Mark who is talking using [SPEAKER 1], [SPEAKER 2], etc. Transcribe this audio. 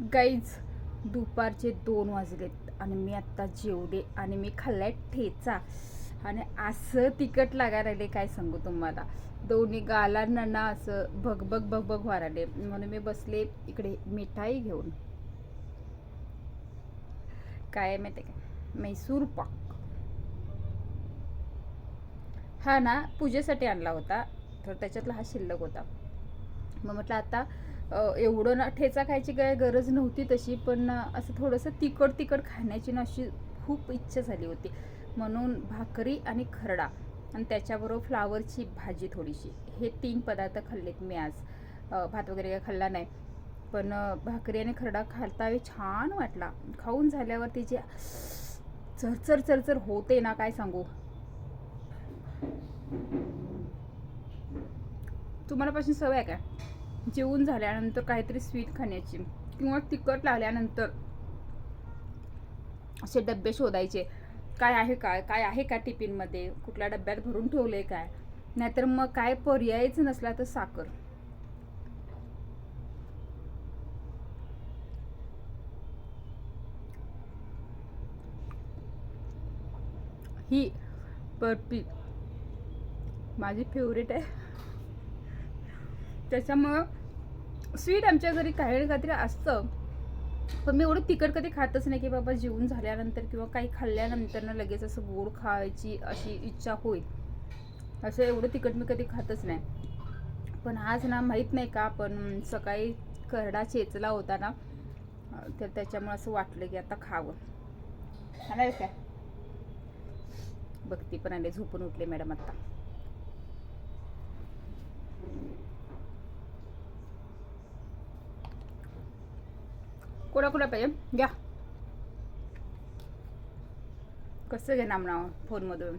[SPEAKER 1] Guys दुपारचे दोन वाजलेत आणि मी आत्ता जेवले आणि मी खाल्लाय ठेचा. आणि असं तिखट लागायला राहिले काय सांगू तुम्हाला. दोन्ही गालांना ना असं भगभग भगभग व्हायला म्हणून मी बसले इकडे मिठाई घेऊन. काय माहिती आहे का? मैसूर पाक. हा ना पूजेसाठी आणला होता. तर त्याच्यातला हा शिल्लक होता. मग म्हटलं आता एवढं ना ठेचा खायची काय गरज नव्हती तशी पण असं थोडंसं तिखट तिखट खाण्याची ना अशी खूप इच्छा झाली होती. म्हणून भाकरी आणि खरडा आणि त्याच्याबरोबर फ्लावरची भाजी थोडीशी. हे तीन पदार्थ खाल्लेत मी आज. भात वगैरे काय खाल्ला नाही. पण भाकरी आणि खरडा खाता छान वाटला. खाऊन झाल्यावर जे चरचर चरचर होते ना काय सांगू? तुम्हाला पासून सवय आहे काय? जेवून झाल्यानंतर काहीतरी स्वीट खाण्याची किंवा तिखट लागल्यानंतर असे डबे शोधायचे. काय आहे काय काय आहे का टिफिनमध्ये कुठल्या डब्यात भरून ठेवले काय? नाहीतर मग काय पर्यायच नसला तर साखर. ही बर्फी माझी फेवरेट आहे. त्याच्यामुळं स्वीट आमच्या घरी काही काहीतरी असतं. पण मी एवढं तिखट कधी खातच नाही की बाबा जेवून झाल्यानंतर किंवा काही खाल्ल्यानंतर ना लगेच असं गोड खायची अशी इच्छा होईल. असं एवढं तिखट मी कधी खातच नाही. पण आज ना माहीत नाही का पण सकाळी करडा चेचला होता ना तर त्याच्यामुळे असं वाटलं की आता खावं. खाणार काय? बघती पण आले झोपून उठले मॅडम आता. कोणा कोणा पाहिजे घ्या. कसं घे नाव फोनमधून?